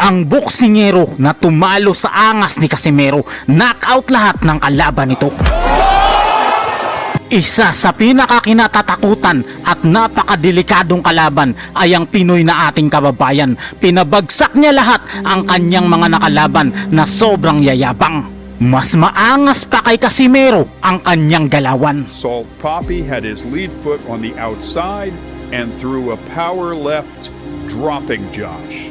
Ang boksingero na tumalo sa angas ni Casimero, knockout lahat ng kalaban nito. Isa sa pinakakinatatakutan at napakadelikadong kalaban ay ang Pinoy na ating kababayan. Pinabagsak niya lahat ang kanyang mga nakalaban na sobrang yayabang. Mas maangas pa kay Casimero ang kanyang galawan. Salt Poppy had his lead foot on the outside and threw a power left, dropping Josh.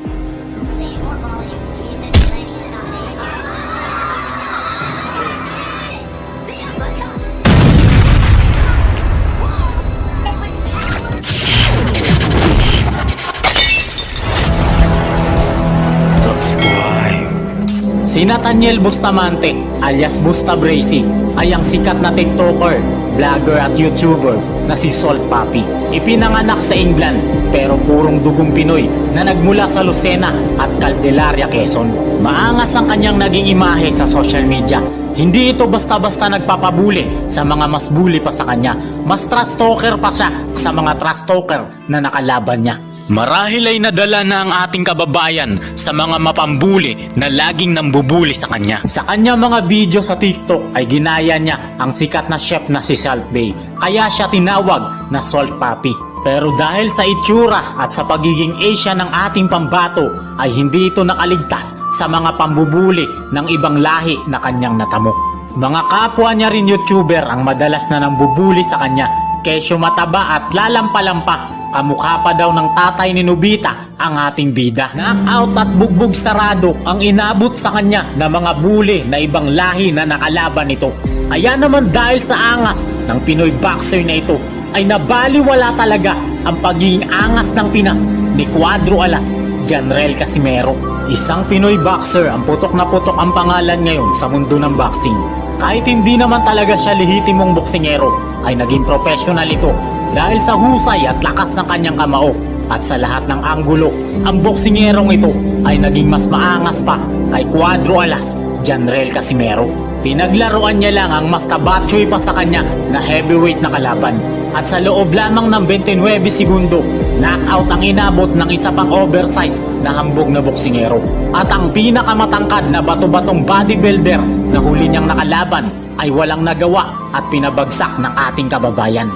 Si Nathaniel Bustamante alias Busta Bracey ay ang sikat na TikToker vlogger at YouTuber na si Salt Papi. Ipinanganak sa England pero purong dugong Pinoy na nagmula sa Lucena at Caldelaria, Quezon. Maangas ang kanyang naging imahe sa social media. Hindi ito basta-basta nagpapabuli sa mga mas bully pa sa kanya. Mas trust talker pa siya sa mga trust talker na nakalaban niya. Marahil ay nadala na ang ating kababayan sa mga mapambuli na laging nambubuli sa kanya. Sa kanya mga video sa TikTok ay ginaya niya ang sikat na chef na si Salt Bay. Kaya siya tinawag na Salt Papi. Pero dahil sa itsura at sa pagiging Asia ng ating pambato ay hindi ito nakaligtas sa mga pambubuli ng ibang lahi na kanyang natamo. Mga kapwa niya rin YouTuber ang madalas na nambubuli sa kanya kesyo mataba at lalampalampa Kamukha pa daw ng tatay ni Nobita ang ating bida. Knockout at bugbog sarado ang inabot sa kanya ng mga bully na ibang lahi na nakalaban nito. Kaya naman dahil sa angas ng Pinoy boxer na ito ay nabaliwala talaga ang pagiging angas ng Pinas ni Cuadro Alas, Janrel Casimero. Isang Pinoy boxer ang putok na putok ang pangalan ngayon sa mundo ng boxing. Kahit hindi naman talaga siya lehitimong boksingero, ay naging professional ito dahil sa husay at lakas ng kanyang kamao at sa lahat ng anggulo, ang boksingerong ito ay naging mas maangas pa kay Cuadro Alas, Janrel Casimero. Pinaglaruan niya lang ang mas tabatsoy pa sa kanya na heavyweight na kalaban. At sa loob lamang ng 29 segundo, knockout ang inabot ng isa pang oversize na hambog na boksingero. At ang pinakamatangkad na bato-batong bodybuilder na huli niyang nakalaban ay walang nagawa at pinabagsak ng ating kababayan.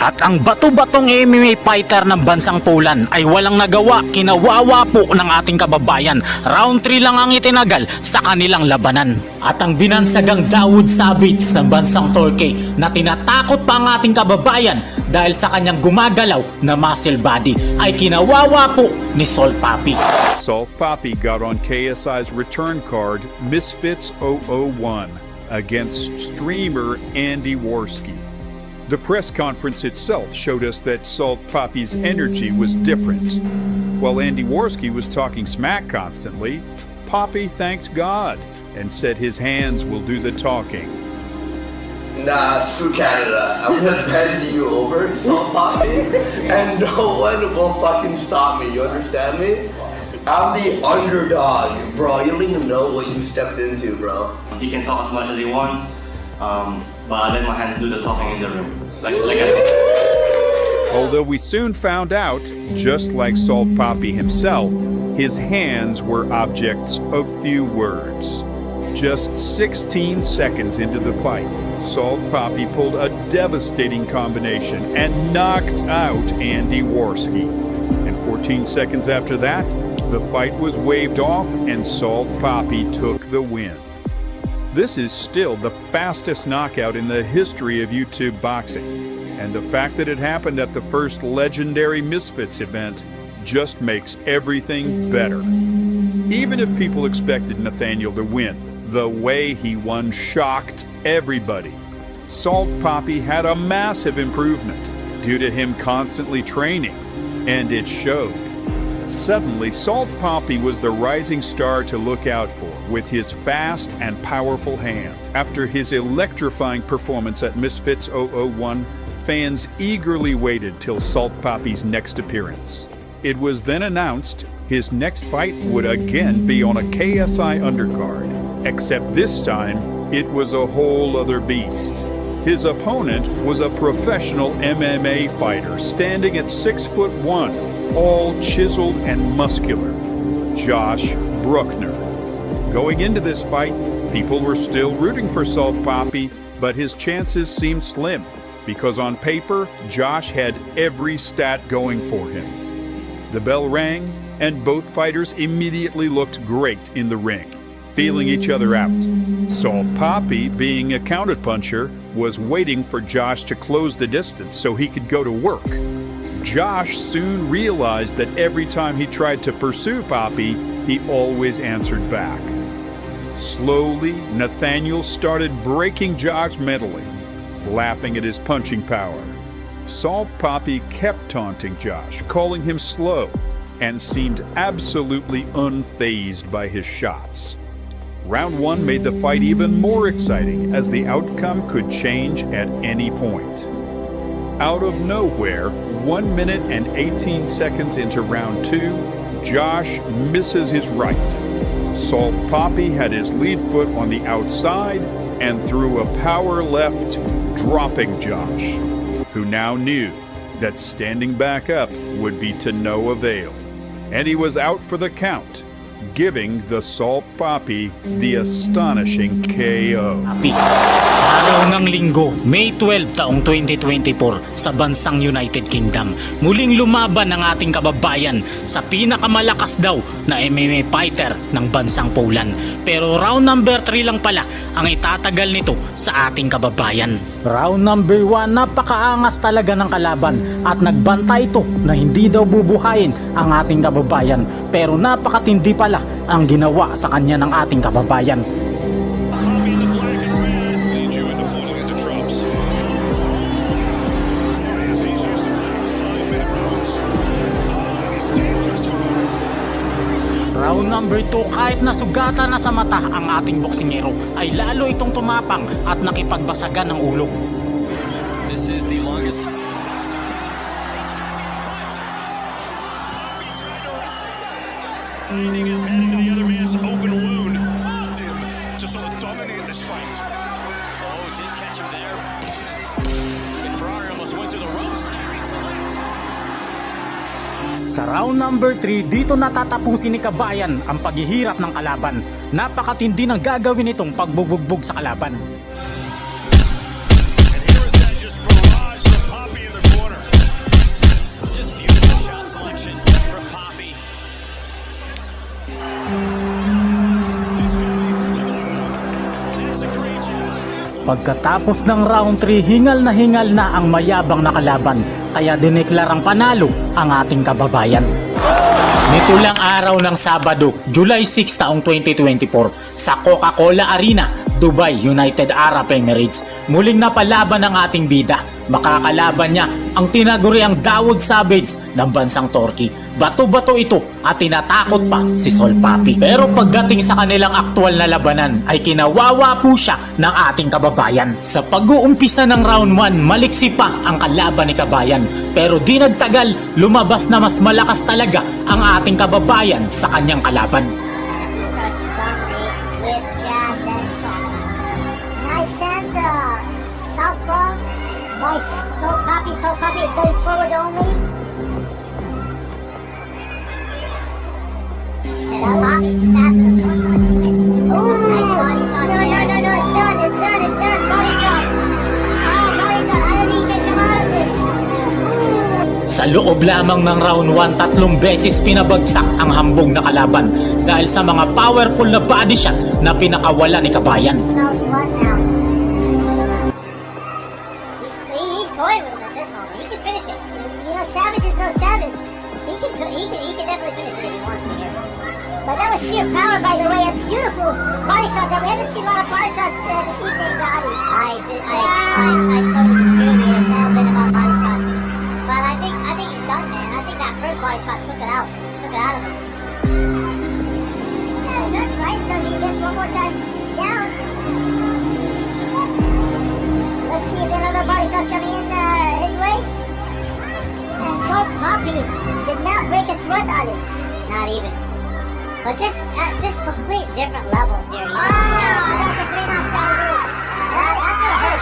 At ang bato-batong MMA fighter ng bansang Poland ay walang nagawa, kinawawa po ng ating kababayan. Round 3 lang ang itinagal sa kanilang labanan. At ang binansagang Dawood Savage ng bansang Turkey na tinatakot pa ang ating kababayan dahil sa kanyang gumagalaw na muscle body ay kinawawa po ni Sol Papi. Salt Poppy got on KSI's return card Misfits 001 against streamer Andy Worski. The press conference itself showed us that Salt Poppy's energy was different. While Andy Worski was talking smack constantly, Poppy thanked God and said his hands will do the talking. Nah, screw Canada. I'm gonna bend you over, so poppy, and no one will fucking stop me. You understand me? I'm the underdog, bro. You don't even know what you stepped into, bro. He can talk as much as he wants, um, but I let my hands do the talking in the room. Like, like I, Although we soon found out, just like Salt Poppy himself, his hands were objects of few words. Just 16 seconds into the fight, Salt Poppy pulled a devastating combination and knocked out Andy Worski. And 14 seconds after that, the fight was waved off and Salt Poppy took the win. This is still the fastest knockout in the history of YouTube boxing. And the fact that it happened at the first legendary Misfits event just makes everything better. Even if people expected Nathaniel to win, the way he won shocked everybody. Salt Poppy had a massive improvement due to him constantly training, and it showed. Suddenly, Salt Poppy was the rising star to look out for with his fast and powerful hand. After his electrifying performance at Misfits 001, fans eagerly waited till Salt Poppy's next appearance. It was then announced his next fight would again be on a KSI undercard, except this time it was a whole other beast. His opponent was a professional MMA fighter standing at six foot one, all chiseled and muscular. Josh Bruckner. Going into this fight, people were still rooting for Salt Poppy, but his chances seemed slim because on paper, Josh had every stat going for him. The bell rang, and both fighters immediately looked great in the ring, feeling each other out. Salt Poppy, being a counterpuncher, was waiting for Josh to close the distance so he could go to work. Josh soon realized that every time he tried to pursue Poppy, he always answered back. Slowly, Nathaniel started breaking Josh mentally, laughing at his punching power. Salt Poppy kept taunting Josh, calling him slow, and seemed absolutely unfazed by his shots. Round one made the fight even more exciting as the outcome could change at any point. Out of nowhere, 1 minute and 18 seconds into round two, Josh misses his right. Salt Poppy had his lead foot on the outside and threw a power left, dropping Josh, who now knew that standing back up would be to no avail. And he was out for the count, giving the Salt Poppy the astonishing KO. Happy. Araw ng linggo, May 12 taong 2024 sa bansang United Kingdom. Muling lumaban ang ating kababayan sa pinakamalakas daw na MMA fighter ng bansang Poland. Pero round number 3 lang pala ang itatagal nito sa ating kababayan. Round number 1, napakaangas talaga ng kalaban at nagbanta ito na hindi daw bubuhayin ang ating kababayan. Pero napakatindi pala ang ginawa sa kanya ng ating kababayan. Round number 2, kahit nasugatan na sa mata ang ating boksingero, ay lalo itong tumapang at nakipagbasagan ng ulo. This is the longest. Leaning his head into the other man's open wound. Him to sort of dominate this fight. Oh, did catch him there. And Ferrari almost went through the ropes there. Sa round number 3, dito natatapusin ni Kabayan ang paghihirap ng kalaban. Napakatindi ng gagawin itong pagbubugbog sa kalaban. Pagkatapos ng round 3, hingal na hingal na ang mayabang na kalaban, kaya dineklarang panalo ang ating kababayan. Nito lang araw ng Sabado, July 6 taong 2024 sa Coca-Cola Arena, Dubai, United Arab Emirates. Muling napalaban ng ating bida. Makakalaban niya ang tinaguriang Dawood Savage ng bansang Turkey. Bato-bato ito at tinatakot pa si Sol Papi. Pero pagdating sa kanilang aktual na labanan ay kinawawa po siya ng ating kababayan. Sa pag-uumpisa ng round 1, maliksi pa ang kalaban ni kabayan. Pero di nagtagal, lumabas na mas malakas talaga ang ating kababayan sa kanyang kalaban. So Poppy is going forward only. And uh, Poppy's just asking him to Nice body shot No, no, no, no, it's done, it's done, it's done. Body shot. Oh, body. I didn't even come this. Sa loob lamang ng round 1, tatlong beses pinabagsak ang hambog na kalaban dahil sa mga powerful na body shot na pinakawala ni kabayan. Smells blood now. Finish it. You know, Savage is no Savage. He can, t- he can, he can definitely finish it if he wants to. But that was sheer power, by the way. A beautiful body shot. That we haven't seen a lot of body shots uh, this evening, Roddy. I did. I, I, I totally disagree with you. It's all been about body shots. But I think I think he's done, man. I think that first body shot took it out. Took it out of him. Yeah, good, right? So he gets one more time down. Let's see if another body shot coming in uh, But just at just complete different levels here. Uh.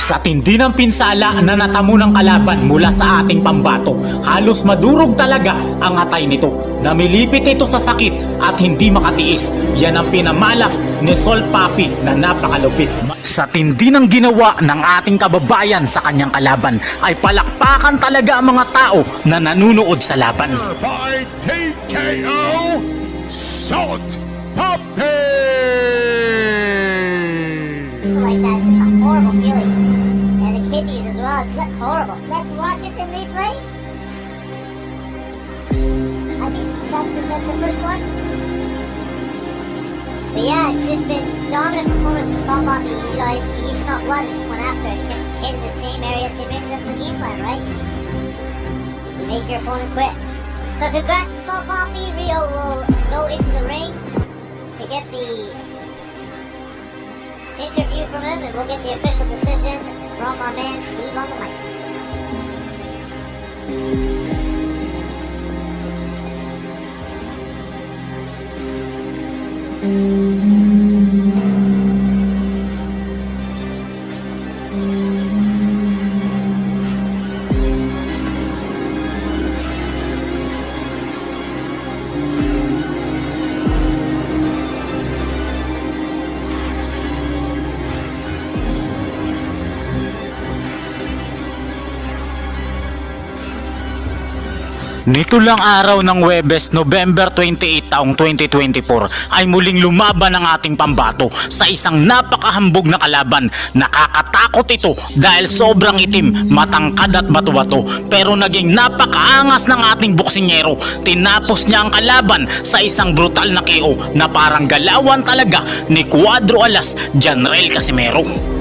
Sa tindi ng pinsala na natamo ng kalaban mula sa ating pambato, halos madurog talaga ang atay nito. Namilipit ito sa sakit at hindi makatiis. Yan ang pinamalas ni Sol Papi na napakalupit. Sa tindi ng ginawa ng ating kababayan sa kanyang kalaban, ay palakpakan talaga ang mga tao na nanunood sa laban. By TKO, Salt Poppy! like that. It's just a horrible feeling. And the kidneys as well. It's just horrible. Let's watch it in replay. I think that's the, that's the first one. But yeah, it's just been dominant performance from Salt Poppy. You know, he he smelled blood and just went after it. Kept hitting the same area, same area. That's the game plan, right? You make your opponent quit. So congrats to Salt Poppy. Rio will go into the ring to get the interview from him, and we'll get the official decision from our man Steve on the mic. Mm. Nito lang araw ng Webes, November 28 taong 2024 ay muling lumaban ang ating pambato sa isang napakahambog na kalaban. Nakakatakot ito dahil sobrang itim, matangkad at bato-bato pero naging napakaangas ng ating boksingero. Tinapos niya ang kalaban sa isang brutal na KO na parang galawan talaga ni Cuadro Alas, Janrel Casimero.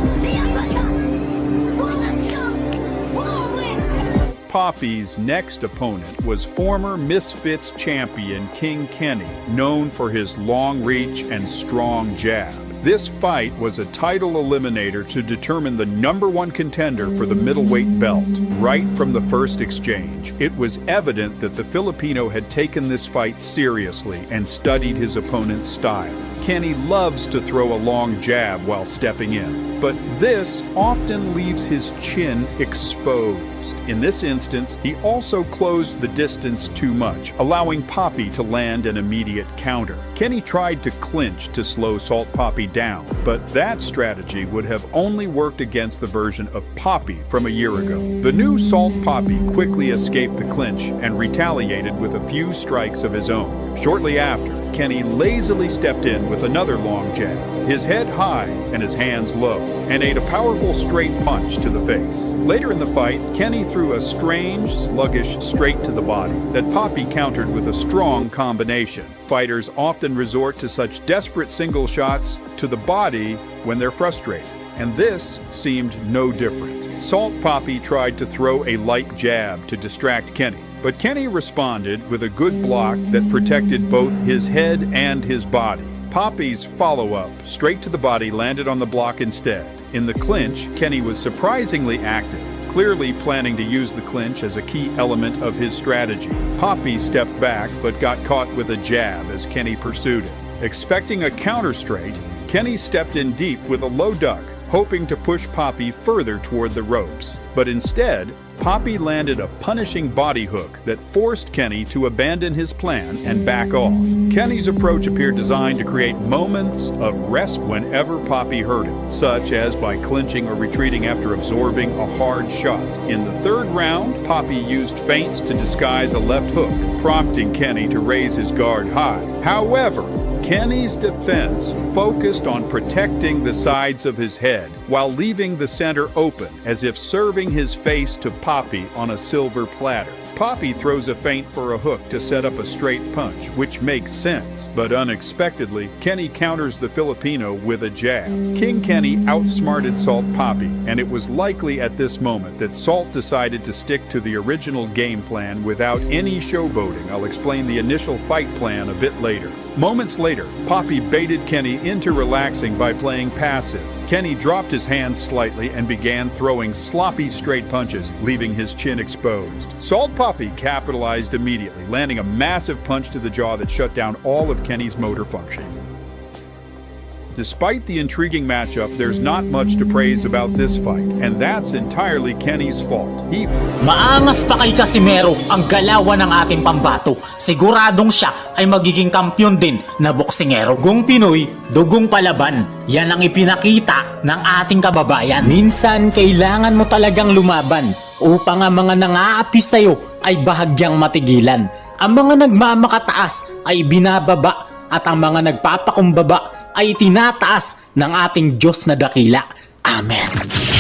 Poppy's next opponent was former Misfits champion King Kenny, known for his long reach and strong jab. This fight was a title eliminator to determine the number one contender for the middleweight belt. Right from the first exchange, it was evident that the Filipino had taken this fight seriously and studied his opponent's style. Kenny loves to throw a long jab while stepping in, but this often leaves his chin exposed. In this instance, he also closed the distance too much, allowing Poppy to land an immediate counter. Kenny tried to clinch to slow Salt Poppy down, but that strategy would have only worked against the version of Poppy from a year ago. The new Salt Poppy quickly escaped the clinch and retaliated with a few strikes of his own. Shortly after, Kenny lazily stepped in with another long jab, his head high and his hands low, and ate a powerful straight punch to the face. Later in the fight, Kenny threw a strange, sluggish straight to the body that Poppy countered with a strong combination. Fighters often resort to such desperate single shots to the body when they're frustrated, and this seemed no different. Salt Poppy tried to throw a light jab to distract Kenny, but Kenny responded with a good block that protected both his head and his body. Poppy's follow up, straight to the body, landed on the block instead. In the clinch, Kenny was surprisingly active, clearly planning to use the clinch as a key element of his strategy. Poppy stepped back but got caught with a jab as Kenny pursued him. Expecting a counter straight, Kenny stepped in deep with a low duck, hoping to push Poppy further toward the ropes. But instead, Poppy landed a punishing body hook that forced Kenny to abandon his plan and back off. Kenny's approach appeared designed to create moments of rest whenever Poppy hurt him, such as by clinching or retreating after absorbing a hard shot. In the third round, Poppy used feints to disguise a left hook, prompting Kenny to raise his guard high. However, Kenny's defense focused on protecting the sides of his head while leaving the center open as if serving his face to Poppy on a silver platter. Poppy throws a feint for a hook to set up a straight punch, which makes sense. But unexpectedly, Kenny counters the Filipino with a jab. King Kenny outsmarted Salt Poppy, and it was likely at this moment that Salt decided to stick to the original game plan without any showboating. I'll explain the initial fight plan a bit later. Moments later, Poppy baited Kenny into relaxing by playing passive. Kenny dropped his hands slightly and began throwing sloppy straight punches, leaving his chin exposed. Salt Poppy capitalized immediately, landing a massive punch to the jaw that shut down all of Kenny's motor functions. Despite the intriguing matchup, there's not much to praise about this fight, and that's entirely Kenny's fault. He Maangas pa kay Casimero ang galawan ng ating pambato. Siguradong siya ay magiging kampyon din na boksingero. Kung Pinoy, dugong palaban. Yan ang ipinakita ng ating kababayan. Minsan, kailangan mo talagang lumaban upang ang mga nangaapi sa'yo ay bahagyang matigilan. Ang mga nagmamakataas ay binababa at ang mga nagpapakumbaba ay tinataas ng ating Diyos na dakila. Amen.